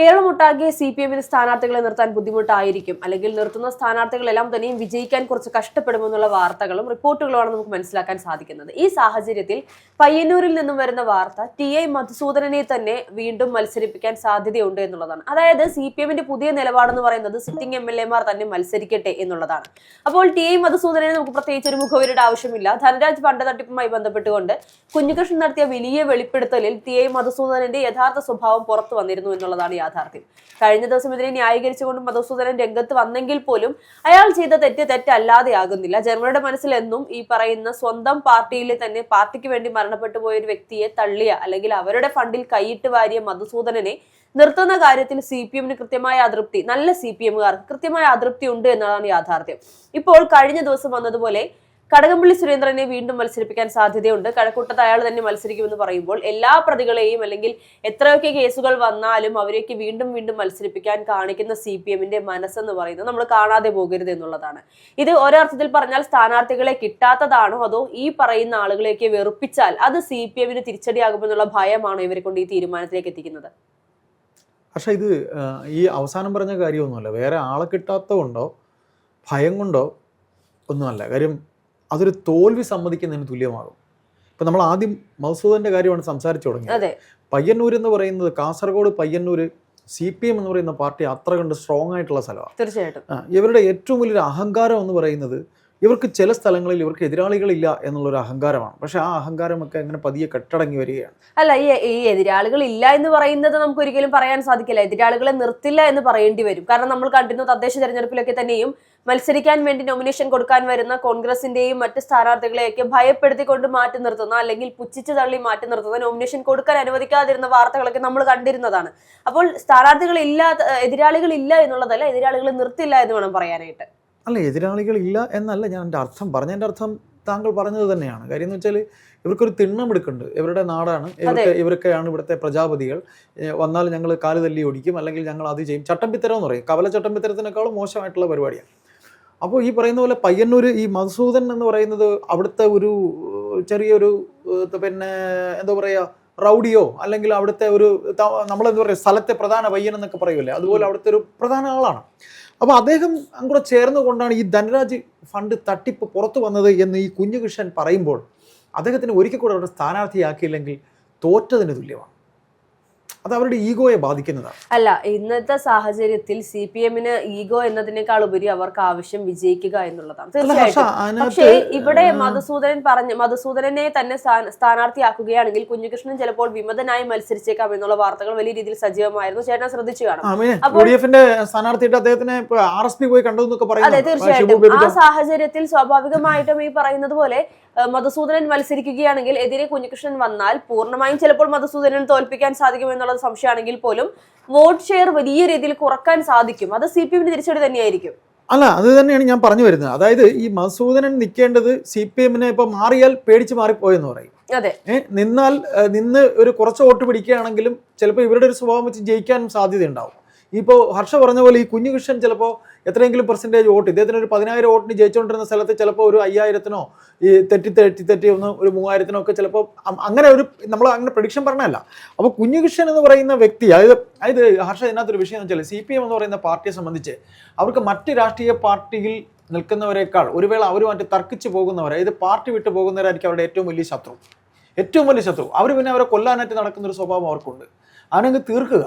കേരളമൊട്ടാകെ C P എമ്മിന് സ്ഥാനാർത്ഥികളെ നിർത്താൻ ബുദ്ധിമുട്ടായിരിക്കും. അല്ലെങ്കിൽ നിർത്തുന്ന സ്ഥാനാർത്ഥികളെല്ലാം തന്നെയും വിജയിക്കാൻ കുറച്ച് കഷ്ടപ്പെടുമെന്നുള്ള വാർത്തകളും റിപ്പോർട്ടുകളുമാണ് നമുക്ക് മനസ്സിലാക്കാൻ സാധിക്കുന്നത്. ഈ സാഹചര്യത്തിൽ പയ്യന്നൂരിൽ നിന്നും വരുന്ന വാർത്ത ടി ഐ മധുസൂദനനെ തന്നെ വീണ്ടും മത്സരിപ്പിക്കാൻ സാധ്യതയുണ്ട് എന്നുള്ളതാണ്. അതായത് സി പി എമ്മിന്റെ പുതിയ നിലപാടെന്ന് പറയുന്നത് സിറ്റിംഗ് എം എൽ എമാർ തന്നെ മത്സരിക്കട്ടെ എന്നുള്ളതാണ്. അപ്പോൾ ടി ഐ മധുസൂദനനെ നമുക്ക് പ്രത്യേകിച്ച് ഒരു മുഖവരുടെ ആവശ്യമില്ല. ധനരാജ് ഫണ്ട് തട്ടിപ്പുമായി ബന്ധപ്പെട്ടുകൊണ്ട് കുഞ്ഞുകൃഷ്ണൻ നടത്തിയ വലിയ വെളിപ്പെടുത്തലിൽ ടി ഐ മധുസൂദനന്റെ യഥാർത്ഥ സ്വഭാവം പുറത്തു വന്നിരുന്നു എന്നുള്ളതാണ് കഴിഞ്ഞ ദിവസം ഇതിനെ ന്യായീകരിച്ചുകൊണ്ട് മധുസൂദനൻ രംഗത്ത് വന്നെങ്കിൽ പോലും അയാൾ ചെയ്ത തെറ്റ് തെറ്റല്ലാതെയാകുന്നില്ല. ജനങ്ങളുടെ മനസ്സിൽ എന്നും ഈ പറയുന്ന സ്വന്തം പാർട്ടിയിലെ തന്നെ പാർട്ടിക്ക് വേണ്ടി മരണപ്പെട്ടു പോയ ഒരു വ്യക്തിയെ തള്ളിയ അല്ലെങ്കിൽ അവരുടെ ഫണ്ടിൽ കൈയിട്ട് വാരിയ മധുസൂദനനെ നിർത്തുന്ന കാര്യത്തിൽ സി പി എമ്മിന് കൃത്യമായ അതൃപ്തി നല്ല സി പി എമ്മുകാർക്ക് കൃത്യമായ അതൃപ്തി ഉണ്ട് എന്നതാണ് യാഥാർത്ഥ്യം. ഇപ്പോൾ കഴിഞ്ഞ ദിവസം വന്നതുപോലെ കടകംപള്ളി സുരേന്ദ്രനെ വീണ്ടും മത്സരിപ്പിക്കാൻ സാധ്യതയുണ്ട്. കഴക്കൂട്ടത്ത് അയാൾ തന്നെ മത്സരിക്കുമെന്ന് പറയുമ്പോൾ എല്ലാ പ്രതികളെയും അല്ലെങ്കിൽ എത്രയൊക്കെ കേസുകൾ വന്നാലും അവരെയൊക്കെ വീണ്ടും വീണ്ടും മത്സരിപ്പിക്കാൻ കാണിക്കുന്ന സി പി എമ്മിന്റെ മനസ്സെന്ന് പറയുന്നത് നമ്മൾ കാണാതെ പോകരുത് എന്നുള്ളതാണ്. ഇത് ഒരർത്ഥത്തിൽ പറഞ്ഞാൽ സ്ഥാനാർത്ഥികളെ കിട്ടാത്തതാണോ അതോ ഈ പറയുന്ന ആളുകളെയൊക്കെ വെറുപ്പിച്ചാൽ അത് സി പി എമ്മിന് തിരിച്ചടിയാകുമെന്നുള്ള ഭയമാണോ ഇവരെ കൊണ്ട് ഈ തീരുമാനത്തിലേക്ക് എത്തിക്കുന്നത്? പക്ഷേ ഇത് ഈ അവസാനം പറഞ്ഞ കാര്യമൊന്നുമല്ല. വേറെ ആളെ കിട്ടാത്ത കൊണ്ടോ ഭയം കൊണ്ടോ ഒന്നുമല്ല. കാര്യം അതൊരു തോൽവി സമ്മതിക്കുന്നതിന് തുല്യമാകും. ഇപ്പം നമ്മൾ ആദ്യം മധുസൂദന്റെ കാര്യമാണ് സംസാരിച്ചു തുടങ്ങിയത്. അതെ. പയ്യന്നൂർ എന്ന് പറയുന്നത് Kasaragod Payyanur C P M എന്ന് പറയുന്ന പാർട്ടി അത്ര കണ്ട് സ്ട്രോങ് ആയിട്ടുള്ള സ്ഥലമാണ്. തീർച്ചയായിട്ടും. ഇവരുടെ ഏറ്റവും വലിയൊരു അഹങ്കാരം എന്ന് പറയുന്നത് ഇവർക്ക് ചില സ്ഥലങ്ങളിൽ ഇവർക്ക് എതിരാളികളില്ല എന്നുള്ളൊരു അഹങ്കാരമാണ്. പക്ഷെ ആ അഹങ്കാരമൊക്കെ അങ്ങനെ പതിയെ കെട്ടടങ്ങി വരികയാണ്. അല്ല ഈ എതിരാളികൾ ഇല്ല എന്ന് പറയുന്നത് നമുക്ക് ഒരിക്കലും പറയാൻ സാധിക്കില്ല. എതിരാളികളെ നിർത്തില്ല എന്ന് പറയേണ്ടി വരും. കാരണം നമ്മൾ കണ്ടിരുന്നു തദ്ദേശ തെരഞ്ഞെടുപ്പിലൊക്കെ തന്നെയും മത്സരിക്കാൻ വേണ്ടി നോമിനേഷൻ കൊടുക്കാൻ വരുന്ന കോൺഗ്രസിന്റെയും മറ്റ് സ്ഥാനാർത്ഥികളെയൊക്കെ ഭയപ്പെടുത്തിക്കൊണ്ട് മാറ്റി നിർത്തുന്ന അല്ലെങ്കിൽ പുച്ഛിച്ച് തള്ളി മാറ്റി നിർത്തുന്ന നോമിനേഷൻ കൊടുക്കാൻ അനുവദിക്കാതിരുന്ന വാർത്തകളൊക്കെ നമ്മൾ കണ്ടിരുന്നതാണ്. അപ്പോൾ സ്ഥാനാർത്ഥികൾ ഇല്ലാത്ത എതിരാളികൾ ഇല്ല എന്നുള്ളതല്ല എതിരാളികളെ നിർത്തില്ല എന്ന് വേണം പറയാനായിട്ട്. അല്ല എതിരാളികളില്ല എന്നല്ല ഞാൻ എന്റെ അർത്ഥം പറഞ്ഞതിന്റെ അർത്ഥം താങ്കൾ പറഞ്ഞത് തന്നെയാണ്. കാര്യം എന്ന് വെച്ചാൽ ഇവർക്കൊരു തിണ്ണം എടുക്കുന്നുണ്ട്. ഇവരുടെ നാടാണ്. ഇവർക്ക് ഇവരൊക്കെയാണ് ഇവിടുത്തെ പ്രജാപതികൾ. വന്നാൽ ഞങ്ങൾ കാൽ തല്ലി ഓടിക്കും. അല്ലെങ്കിൽ ഞങ്ങൾ അത് ചെയ്യും. ചട്ടമ്പിത്തരം എന്ന് പറയും. കവല ചട്ടമ്പിത്തരത്തിനേക്കാളും മോശമായിട്ടുള്ള പരിപാടിയാണ്. അപ്പോൾ ഈ പറയുന്ന പോലെ പയ്യന്നൂർ ഈ മധുസൂദൻ എന്ന് പറയുന്നത് അവിടുത്തെ ഒരു ചെറിയൊരു പിന്നെ എന്താ പറയുക റൗഡിയോ അല്ലെങ്കിൽ അവിടുത്തെ ഒരു നമ്മളെന്താ പറയുക സ്ഥലത്തെ പ്രധാന പയ്യൻ എന്നൊക്കെ പറയുമല്ലേ അതുപോലെ അവിടുത്തെ ഒരു പ്രധാന ആളാണ്. അപ്പോൾ അദ്ദേഹം കൂടെ ചേർന്നുകൊണ്ടാണ് ഈ ധനരാജ് ഫണ്ട് തട്ടിപ്പ് പുറത്തു വന്നത് എന്ന് ഈ കുഞ്ഞുകൃഷ്ണൻ പറയുമ്പോൾ അദ്ദേഹത്തിന് ഒരിക്കൽ കൂടെ അവരുടെ സ്ഥാനാർത്ഥിയാക്കിയില്ലെങ്കിൽ തോറ്റതിന് തുല്യമാണ്. അത് അവരുടെ ഈഗോയെ ബാധിക്കുന്നതാണ് അല്ല ഇന്നത്തെ സാഹചര്യത്തിൽ സി പി എമ്മിന് ഈഗോ എന്നതിനേക്കാൾ ഉപരി അവർക്ക് ആവശ്യം വിജയിക്കുക എന്നുള്ളതാണ്. തീർച്ചയായിട്ടും. പക്ഷേ ഇവിടെ മധുസൂദനൻ പറഞ്ഞു മധുസൂദനനെ തന്നെ സ്ഥാന- സ്ഥാനാർത്ഥിയാക്കുകയാണെങ്കിൽ കുഞ്ഞുകൃഷ്ണൻ ചിലപ്പോൾ വിമതനായി മത്സരിച്ചേക്കാം എന്നുള്ള വാർത്തകൾ വലിയ രീതിയിൽ സജീവമായിരുന്നു. ചേട്ടൻ ശ്രദ്ധിച്ചു കാണാം. സ്ഥാനാർത്ഥിയുടെ അദ്ദേഹത്തിനെ ആർ എസ് പി പോയി കണ്ടു എന്നൊക്കെ അതെ പറയുന്നു തീർച്ചയായിട്ടും. ആ സാഹചര്യത്തിൽ സ്വാഭാവികമായിട്ടും ഈ പറയുന്നത് പോലെ മധുസൂദനൻ മത്സരിക്കുകയാണെങ്കിൽ എതിരെ കുഞ്ഞുകൃഷ്ണൻ വന്നാൽ പൂർണമായും ചിലപ്പോൾ മധുസൂദനൻ തോൽപ്പിക്കാൻ സാധിക്കും എന്നുള്ളത് സംശയമാണെങ്കിൽ പോലും വോട്ട് ഷെയർ വലിയ രീതിയിൽ കുറയ്ക്കാൻ സാധിക്കും. അത് സി പി എമ്മിന് തിരിച്ചടി തന്നെയായിരിക്കും. അല്ല അത് തന്നെയാണ് ഞാൻ പറഞ്ഞു വരുന്നത്. അതായത് ഈ മസൂദനൻ നിൽക്കേണ്ടത് സി പി എമ്മിനെ ഇപ്പൊ മാറിയാൽ പേടിച്ച് മാറിപ്പോയെന്ന് പറയും. അതെ. നിന്നാൽ നിന്ന് ഒരു കുറച്ച് വോട്ട് പിടിക്കുകയാണെങ്കിലും ചിലപ്പോൾ ഇവരുടെ ഒരു സ്വഭാവം വെച്ച് ജയിക്കാനും സാധ്യതയുണ്ടാവും. ഇപ്പോൾ ഹർഷ പറഞ്ഞ പോലെ ഈ കുഞ്ഞുകൃഷ്ണൻ ചിലപ്പോൾ എത്രയെങ്കിലും പെർസെന്റേജ് വോട്ട്. ഇദ്ദേഹത്തിന് ഒരു പതിനായിരം വോട്ടിന് ജയിച്ചുകൊണ്ടിരുന്ന സ്ഥലത്ത് ചിലപ്പോൾ ഒരു അയ്യായിരത്തിനോ ഈ തെറ്റി തെറ്റി തെറ്റി ഒന്ന് ഒരു മൂവായിരത്തിനോ ഒക്കെ ചിലപ്പോൾ അങ്ങനെ ഒരു നമ്മൾ അങ്ങനെ പ്രഡിക്ഷൻ പറഞ്ഞല്ല അപ്പോൾ കുഞ്ഞുകൃഷ്ണൻ എന്ന് പറയുന്ന വ്യക്തി അതായത് അതായത് ഹർഷ ഇതിനകത്തൊരു വിഷയം എന്ന് വെച്ചാൽ സി പി എം എന്ന് പറയുന്ന പാർട്ടിയെ സംബന്ധിച്ച് അവർക്ക് മറ്റ് രാഷ്ട്രീയ പാർട്ടിയിൽ നിൽക്കുന്നവരെക്കാൾ ഒരു വേള അവരുമായിട്ട് തർക്കിച്ച് പോകുന്നവർ അതായത് പാർട്ടി വിട്ടു പോകുന്നവരായിരിക്കും അവരുടെ ഏറ്റവും വലിയ ശത്രു. ഏറ്റവും വലിയ ശത്രു. അവർ പിന്നെ അവരെ കൊല്ലാനായിട്ട് നടക്കുന്ന ഒരു സ്വഭാവം അവർക്കുണ്ട്. അവനങ്ങ് തീർക്കുക.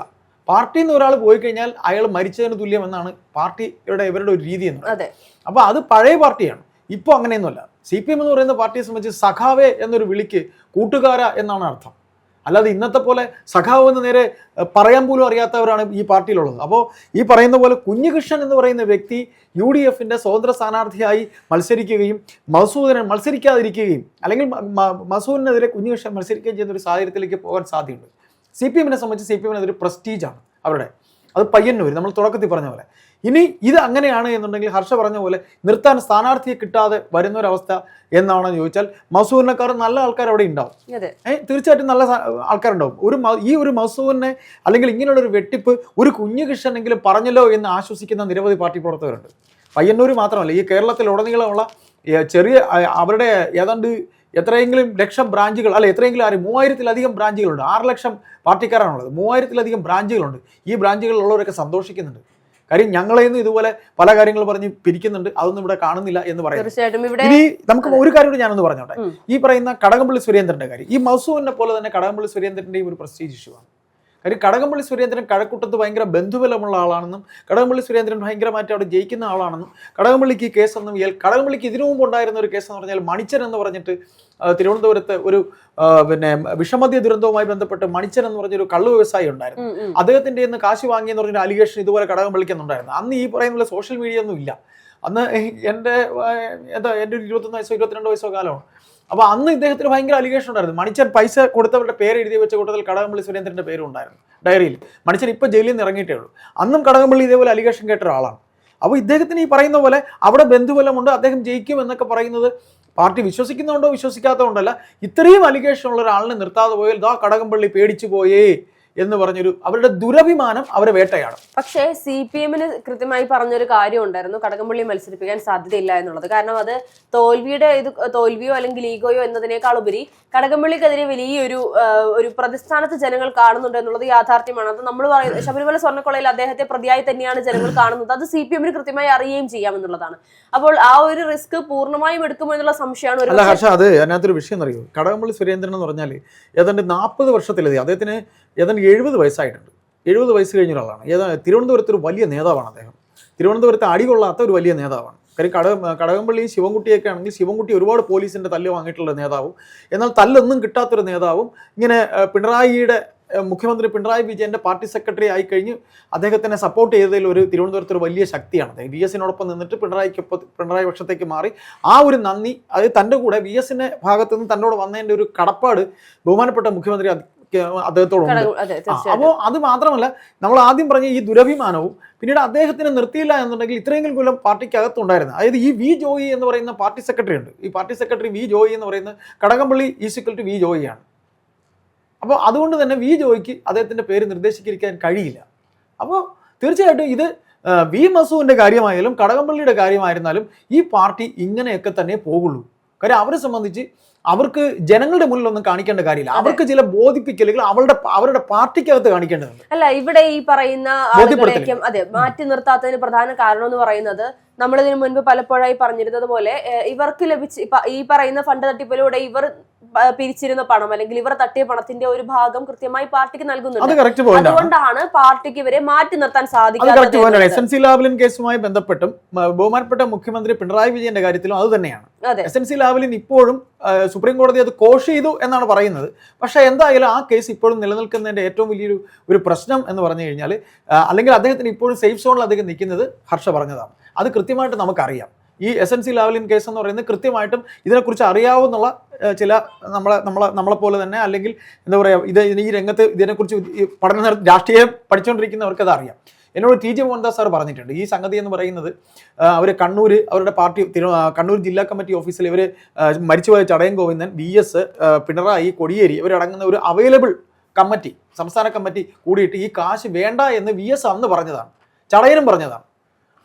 പാർട്ടിയിൽ നിന്ന് ഒരാൾ പോയി കഴിഞ്ഞാൽ അയാൾ മരിച്ചതിന് തുല്യമെന്നാണ് പാർട്ടിയുടെ ഇവരുടെ ഒരു രീതി എന്ന് അതെ. അപ്പോൾ അത് പഴയ പാർട്ടിയാണ്. ഇപ്പോൾ അങ്ങനെയൊന്നുമല്ല. സി പി എം എന്ന് പറയുന്ന പാർട്ടിയെ സംബന്ധിച്ച് സഖാവേ എന്നൊരു വിളിക്ക് കൂട്ടുകാര എന്നാണ് അർത്ഥം. അല്ലാതെ ഇന്നത്തെ പോലെ സഖാവ് എന്ന് നേരെ പറയാൻ പോലും അറിയാത്തവരാണ് ഈ പാർട്ടിയിലുള്ളത്. അപ്പോൾ ഈ പറയുന്ന പോലെ കുഞ്ഞുകൃഷ്ണൻ എന്ന് പറയുന്ന വ്യക്തി യു ഡി എഫിന്റെ സ്വതന്ത്ര സ്ഥാനാർത്ഥിയായി മത്സരിക്കുകയും മസൂദിനെ മത്സരിക്കാതിരിക്കുകയും അല്ലെങ്കിൽ മസൂദിനെതിരെ കുഞ്ഞുകൃഷ്ണൻ മത്സരിക്കുകയും ചെയ്യുന്ന ഒരു സാഹചര്യത്തിലേക്ക് പോകാൻ സാധ്യതയുണ്ട്. സി പി എമ്മിനെ സംബന്ധിച്ച് സി പി എമ്മിന് അതൊരു പ്രസ്റ്റീജാണ് അവരുടെ. അത് പയ്യന്നൂർ നമ്മൾ തുടക്കത്തിൽ പറഞ്ഞ പോലെ. ഇനി ഇത് അങ്ങനെയാണ് എന്നുണ്ടെങ്കിൽ ഹർഷ പറഞ്ഞ പോലെ നിർത്താൻ സ്ഥാനാർത്ഥിയെ കിട്ടാതെ വരുന്ന ഒരു അവസ്ഥ എന്നാണെന്ന് ചോദിച്ചാൽ മസൂറിനെക്കാർ നല്ല ആൾക്കാർ അവിടെ ഉണ്ടാവും. ഏഹ് തീർച്ചയായിട്ടും നല്ല ആൾക്കാരുണ്ടാവും. ഒരു ഈ ഒരു മസൂറിനെ അല്ലെങ്കിൽ ഇങ്ങനെയുള്ള ഒരു വെട്ടിപ്പ് ഒരു കുഞ്ഞു കൃഷ്ണനെങ്കിലും പറഞ്ഞല്ലോ എന്ന് ആശ്വസിക്കുന്ന നിരവധി പാർട്ടി പ്രവർത്തകരുണ്ട്. പയ്യന്നൂർ മാത്രമല്ല ഈ കേരളത്തിൽ ഉടനീളമുള്ള ചെറിയ അവരുടെ ഏതാണ്ട് എത്രയെങ്കിലും ലക്ഷം ബ്രാഞ്ചുകൾ അല്ല എത്രയെങ്കിലും ആരും മൂവായിരത്തിലധികം ബ്രാഞ്ചുകളുണ്ട്. ആറ് ലക്ഷം പാർട്ടിക്കാരാണുള്ളത്. മൂവായിരത്തിലധികം ബ്രാഞ്ചുകളുണ്ട്. ഈ ബ്രാഞ്ചുകളിലുള്ളവരൊക്കെ സന്തോഷിക്കുന്നുണ്ട്. കാര്യം ഞങ്ങളെ നിന്ന് ഇതുപോലെ പല കാര്യങ്ങൾ പറഞ്ഞ് പിരിക്കുന്നുണ്ട്. അതൊന്നും ഇവിടെ കാണുന്നില്ല എന്ന് പറയുന്നത് തീർച്ചയായിട്ടും. ഇവിടെ ഇനി നമുക്ക് ഒരു കാര്യം കൂടി ഞാനൊന്ന് പറഞ്ഞോട്ടെ. ഈ പറയുന്ന കടകംപള്ളി സുരേന്ദ്രന്റെ കാര്യം. ഈ മസൂറിനെ പോലെ തന്നെ കടകംപള്ളി സുരേന്ദ്രന്റെയും ഒരു പ്രസ്റ്റീജ് ഇഷ്യൂ ആണ്. കാര്യം കടകംപള്ളി സുരേന്ദ്രൻ കഴക്കൂട്ടത്ത് ഭയങ്കര ബന്ധുബലമുള്ള ആളാണെന്നും കടകംപള്ളി സുരേന്ദ്രൻ ഭയങ്കരമായിട്ട് അവിടെ ജയിക്കുന്ന ആളാണെന്നും കടകംപള്ളിക്ക് ഈ കേസൊന്നും ഇയാൽ കടകംപള്ളിക്ക് ഇതിനു മുമ്പ് ഉണ്ടായിരുന്ന ഒരു കേസെന്ന് എന്ന് പറഞ്ഞാൽ മണിച്ചൻ എന്ന് പറഞ്ഞിട്ട് തിരുവനന്തപുരത്ത് ഒരു പിന്നെ വിഷമദ്യ ദുരന്തവുമായി ബന്ധപ്പെട്ട് മണിച്ചൻ എന്ന് പറഞ്ഞൊരു കള്ളു വ്യവസായി ഉണ്ടായിരുന്നു. അദ്ദേഹത്തിന്റെ ഇന്ന് കാശ് വാങ്ങിയെന്ന് പറഞ്ഞൊരു അലിഗേഷൻ ഇതുപോലെ കടകംപള്ളിക്കുന്നുണ്ടായിരുന്നു അന്ന് ഈ പറയുന്ന സോഷ്യൽ മീഡിയ ഒന്നും ഇല്ല. അന്ന് എന്റെ എന്താ എന്റെ ഒരു ഇരുപത്തൊന്ന് വയസ്സോ ഇരുപത്തിരണ്ട് വയസ്സോ കാലമാണ്. അപ്പോൾ അന്ന് ഇദ്ദേഹത്തിന് ഭയങ്കര അലിഗേഷൻ ഉണ്ടായിരുന്നു. മണിച്ചൻ പൈസ കൊടുത്തവരുടെ പേര് എഴുതി വെച്ച കൂട്ടത്തിൽ കടകംപള്ളി സുരേന്ദ്രന്റെ പേരും ഉണ്ടായിരുന്നു. ഡയറിയിൽ. മണിച്ചൻ ഇപ്പോൾ ജയിലിൽ നിന്ന് ഇറങ്ങിയിട്ടേ ഉള്ളൂ. അന്നും കടകംപള്ളി ഇതേപോലെ അലിഗേഷൻ കേട്ട ഒരാളാണ്. അപ്പോൾ ഇദ്ദേഹത്തിന് ഈ പറയുന്ന പോലെ അവിടെ ബന്ധുബലമുണ്ട് അദ്ദേഹം ജയിക്കും എന്നൊക്കെ പറയുന്നത് പാർട്ടി വിശ്വസിക്കുന്നുണ്ടോ വിശ്വസിക്കാത്തതുകൊണ്ടല്ല. ഇത്രയും അലിഗേഷൻ ഉള്ള ഒരാളിനെ നിർത്താതെ പോയാൽ ദാ കടകംപള്ളി പേടിച്ചു പോയേ. എന്ന് പറഞ്ഞൊരു അവരുടെ ദുരഭിമാനം അവരെ വേട്ടയാണ് പക്ഷേ സി പി എമ്മിന് കൃത്യമായി പറഞ്ഞൊരു കാര്യം ഉണ്ടായിരുന്നു കടകംപള്ളി മത്സരിപ്പിക്കാൻ സാധ്യതയില്ല എന്നുള്ളത്. കാരണം അത് തോൽവിയുടെ ഇത് തോൽവിയോ അല്ലെങ്കിൽ ഈഗോയോ എന്നതിനേക്കാൾ ഉപരി കടകംപള്ളിക്കെതിരെ വലിയൊരു ഒരു ഒരു പ്രതിസ്ഥാനത്ത് ജനങ്ങൾ കാണുന്നുണ്ട് എന്നുള്ളത് യാഥാർത്ഥ്യമാണ്. അത് നമ്മൾ പറയുന്നത് ശബരിമല സ്വർണക്കൊളയിൽ അദ്ദേഹത്തെ പ്രതിയായി തന്നെയാണ് ജനങ്ങൾ കാണുന്നത്. അത് സി പി എമ്മിന് കൃത്യമായി അറിയുകയും ചെയ്യാമെന്നുള്ളതാണ് അപ്പോൾ ആ ഒരു റിസ്ക് പൂർണമായും എടുക്കുമോ എന്നുള്ള സംശയമാണ് ഒരു അത് അതിനകത്തൊരു വിഷയം അറിയോ കടകംപള്ളി സുരേന്ദ്രൻ എന്ന് പറഞ്ഞാൽ ഏതാണ്ട് നാൽപ്പത് വർഷത്തിലധികം അദ്ദേഹത്തിന് ഏതാണ്ട് എഴുപത് വയസ്സായിട്ടുണ്ട്. എഴുപത് വയസ്സ് കഴിഞ്ഞ ഒരാളാണ്. ഏതാ തിരുവനന്തപുരത്ത് ഒരു വലിയ നേതാവാണ് അദ്ദേഹം. തിരുവനന്തപുരത്ത് അടികൊള്ളാത്ത ഒരു വലിയ നേതാവാണ്. കാര്യം കട കടകംപള്ളിയും ശിവൻകുട്ടിയൊക്കെ ആണെങ്കിൽ ശിവൻകുട്ടി ഒരുപാട് പോലീസിന്റെ തല്ല് വാങ്ങിയിട്ടുള്ള നേതാവും. എന്നാൽ തല്ലൊന്നും കിട്ടാത്തൊരു നേതാവും. ഇങ്ങനെ പിണറായിയുടെ മുഖ്യമന്ത്രി പിണറായി വിജയന്റെ പാർട്ടി സെക്രട്ടറി ആയി കഴിഞ്ഞ് അദ്ദേഹത്തിനെ സപ്പോർട്ട് ചെയ്തതിൽ ഒരു തിരുവനന്തപുരത്ത് ഒരു വലിയ ശക്തിയാണ് അദ്ദേഹം. വി എസിനോടൊപ്പം നിന്നിട്ട് പിണറായിക്കൊപ്പം പിണറായി പക്ഷത്തേക്ക് മാറി. ആ ഒരു നന്ദി അത് തന്റെ കൂടെ വി എസിന്റെ ഭാഗത്തുനിന്ന് തന്നോട് വന്നതിന്റെ ഒരു കടപ്പാട് ബഹുമാനപ്പെട്ട മുഖ്യമന്ത്രി അദ്ദേഹത്തോടുണ്ട്. അപ്പോൾ അത് മാത്രമല്ല നമ്മൾ ആദ്യം പറഞ്ഞ ഈ ദുരഭിമാനവും പിന്നീട് അദ്ദേഹത്തിന് നിർത്തിയില്ല എന്നുണ്ടെങ്കിൽ ഇത്രയെങ്കിലും കൊല്ലം പാർട്ടിക്കകത്തുണ്ടായിരുന്നു അതായത് ഈ വി ജോയി എന്ന് പറയുന്ന പാർട്ടി സെക്രട്ടറി ഉണ്ട്. ഈ പാർട്ടി സെക്രട്ടറി വി ജോയി എന്ന് പറയുന്ന Kadakampally is equal to V ജോയിയാണ്. അപ്പോൾ അതുകൊണ്ട് തന്നെ വി ജോയിക്ക് അദ്ദേഹത്തിന്റെ പേര് നിർദ്ദേശിക്കാൻ കഴിയില്ല. അപ്പോൾ തീർച്ചയായിട്ടും ഇത് വി മസുവിന്റെ കാര്യമായാലും കടകംപള്ളിയുടെ കാര്യമായിരുന്നാലും ഈ പാർട്ടി ഇങ്ങനെയൊക്കെ തന്നെ പോകുള്ളൂ. കാര്യം അവരെ സംബന്ധിച്ച് അവർക്ക് ജനങ്ങളുടെ മുന്നിൽ ഒന്നും കാണിക്കേണ്ട കാര്യമില്ല. അവർക്ക് ചില ബോധിപ്പിക്കലുകൾ അവരുടെ അവരുടെ പാർട്ടിക്കകത്ത് കാണിക്കേണ്ടതുണ്ട്. അല്ല ഇവിടെ ഈ പറയുന്ന ആളുകളേക്കും അതെ മാറ്റി നിർത്താത്തതിന് പ്രധാന കാരണം എന്ന് പറയുന്നത് നമ്മളിതിനു മുൻപ് പലപ്പോഴായി പറഞ്ഞിരുന്നത് പോലെ ഇവർക്ക് ലഭിച്ച ഈ പറയുന്ന ഫണ്ട് തട്ടിപ്പിലൂടെ ഇവർ പിരിച്ചിരുന്ന പണം അല്ലെങ്കിൽ ഇവർ തട്ടിയ പണത്തിന്റെ ഒരു ഭാഗം കൃത്യമായി പാർട്ടിക്ക് നൽകുന്നുണ്ട്. അതുകൊണ്ടാണ് പാർട്ടിക്ക് ഇവരെ മാറ്റി നിർത്താൻ സാധിക്കുന്നത് സാധിക്കാത്തത് point S N C Lavalin കേസുമായി ബന്ധപ്പെട്ടും ബഹുമാനപ്പെട്ട മുഖ്യമന്ത്രി പിണറായി വിജയന്റെ കാര്യത്തിലും അത് തന്നെയാണ്. എസ് എൻ സി ലാവലിൻ ഇപ്പോഴും സുപ്രീം കോടതി അത് കോഷ് ചെയ്തു എന്നാണ് പറയുന്നത്. പക്ഷേ എന്തായാലും ആ കേസ് ഇപ്പോഴും നിലനിൽക്കുന്നതിന്റെ ഏറ്റവും വലിയൊരു ഒരു പ്രശ്നം എന്ന് പറഞ്ഞു കഴിഞ്ഞാൽ അല്ലെങ്കിൽ അദ്ദേഹത്തിന് ഇപ്പോഴും സേഫ് സോണിൽ അദ്ദേഹം നിൽക്കുന്നത് ഹർഷ പറഞ്ഞതാണ്. അത് കൃത്യമായിട്ട് നമുക്കറിയാം. ഈ S N C Lavalin case എന്ന് പറയുന്നത് കൃത്യമായിട്ടും ഇതിനെക്കുറിച്ച് അറിയാവുന്ന ചില നമ്മളെ നമ്മളെ നമ്മളെപ്പോലെ തന്നെ അല്ലെങ്കിൽ എന്താ പറയുക ഇത് ഈ രംഗത്ത് ഇതിനെക്കുറിച്ച് പഠന രാഷ്ട്രീയം പഠിച്ചുകൊണ്ടിരിക്കുന്നവർക്ക് അത് അറിയാം എന്നോട് ടി ജെ മോഹൻദാസ് സാർ പറഞ്ഞിട്ടുണ്ട്. ഈ സംഗതി എന്ന് പറയുന്നത് അവർ കണ്ണൂർ അവരുടെ പാർട്ടി കണ്ണൂർ ജില്ലാ കമ്മിറ്റി ഓഫീസിൽ ഇവർ മരിച്ചുപോയ ചടയൻ ഗോവിന്ദൻ വി എസ് പിണറായി കൊടിയേരി ഇവരടങ്ങുന്ന ഒരു അവൈലബിൾ കമ്മിറ്റി സംസ്ഥാന കമ്മിറ്റി കൂടിയിട്ട് ഈ കാശ് വേണ്ട എന്ന് വി എസ് അന്ന് പറഞ്ഞതാണ്. ചടയനും പറഞ്ഞതാണ്.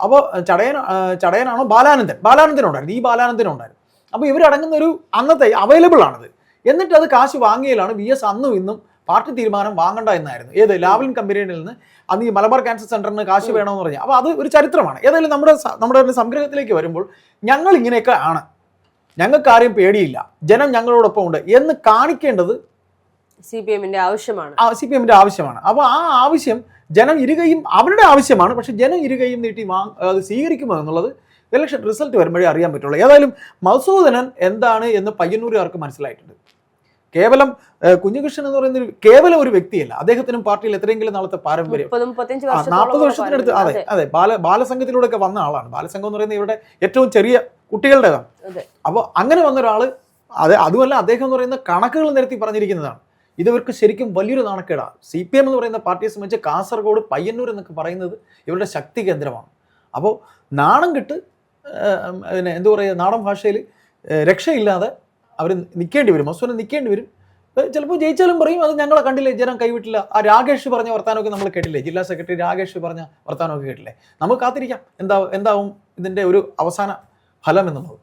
അപ്പോൾ ചടയൻ ചടയനാണോ? ബാലാനന്ദൻ. ബാലാനന്ദനുണ്ടായിരുന്നു. ഈ ബാലാനന്ദനുണ്ടായിരുന്നു. അപ്പോൾ ഇവരടങ്ങുന്ന ഒരു അന്നത്തെ അവൈലബിൾ ആണത്. എന്നിട്ട് അത് കാശ് വാങ്ങിയതിലാണ് വി എസ് അന്നും ഇന്നും പാർട്ടി തീരുമാനം വാങ്ങണ്ട എന്നായിരുന്നു. ഏത്? ലാവലിൻ കമ്പനിയിൽ നിന്ന് അന്ന് ഈ മലബാർ ക്യാൻസർ സെന്ററിന് കാശ് വേണമെന്ന് പറഞ്ഞു. അപ്പോൾ അത് ഒരു ചരിത്രമാണ്. ഏതായാലും നമ്മുടെ നമ്മുടെ സംഗ്രഹത്തിലേക്ക് വരുമ്പോൾ ഞങ്ങൾ ഇങ്ങനെയൊക്കെ ആണ്. ഞങ്ങൾക്ക് ആരെയും പേടിയില്ല. ജനം ഞങ്ങളോടൊപ്പം ഉണ്ട് എന്ന് കാണിക്കേണ്ടത് സി പി എമ്മിന്റെ ആവശ്യമാണ്. സി പി എമ്മിന്റെ ആവശ്യമാണ്. അപ്പോൾ ആ ആവശ്യം ജനം ഇരുകയും അവരുടെ ആവശ്യമാണ്. പക്ഷെ ജനം ഇരുകയും നീട്ടി വാങ് അത് സ്വീകരിക്കുമോ എന്നുള്ളത് ഇലക്ഷൻ റിസൾട്ട് വരുമ്പോഴേ അറിയാൻ പറ്റുള്ളൂ. ഏതായാലും മധുസൂദനൻ എന്താണ് എന്ന് പയ്യന്നൂരുകാർക്ക് മനസ്സിലായിട്ടുണ്ട്. കേവലം കുഞ്ഞുകൃഷ്ണൻ എന്ന് പറയുന്ന കേവലം ഒരു വ്യക്തിയല്ല. അദ്ദേഹത്തിനും പാർട്ടിയിൽ എത്രയെങ്കിലും നാളത്തെ പാരമ്പര്യം. നാൽപ്പത് വർഷത്തിനടുത്ത് അതെ അതെ ബാല ബാലസംഘത്തിലൂടെ ഒക്കെ വന്ന ആളാണ്. ബാലസംഘം എന്ന് പറയുന്നത് ഇവിടെ ഏറ്റവും ചെറിയ കുട്ടികളുടേതാണ്. അപ്പോൾ അങ്ങനെ വന്ന ഒരാൾ അത് അതുമല്ല അദ്ദേഹം എന്ന് പറയുന്ന കണക്കുകൾ നിരത്തി പറഞ്ഞിരിക്കുന്നതാണ്. ഇതവർക്ക് ശരിക്കും വലിയൊരു നാണക്കേടാണ് സി പി എം എന്ന് പറയുന്ന പാർട്ടിയെ സംബന്ധിച്ച് കാസർഗോഡ് പയ്യന്നൂർ എന്നൊക്കെ പറയുന്നത് ഇവരുടെ ശക്തി കേന്ദ്രമാണ്. അപ്പോൾ നാണം കെട്ട് പിന്നെ എന്തു പറയുക നാടൻ ഭാഷയിൽ രക്ഷയില്ലാതെ അവർ നിൽക്കേണ്ടി വരും. മസ്വനെ നിൽക്കേണ്ടി വരും. ചിലപ്പോൾ ജയിച്ചാലും പറയും അത് ഞങ്ങളെ കണ്ടില്ലേ ജനം കൈവിട്ടില്ല. ആ രാകേഷ് പറഞ്ഞ വർത്താനമൊക്കെ നമ്മൾ കേട്ടില്ലേ? ജില്ലാ സെക്രട്ടറി രാകേഷ് പറഞ്ഞ വർത്താനമൊക്കെ കേട്ടില്ലേ? നമുക്ക് കാത്തിരിക്കാം. എന്താ എന്താവും ഇതിന്റെ ഒരു അവസാന ഫലം എന്നുള്ളത്.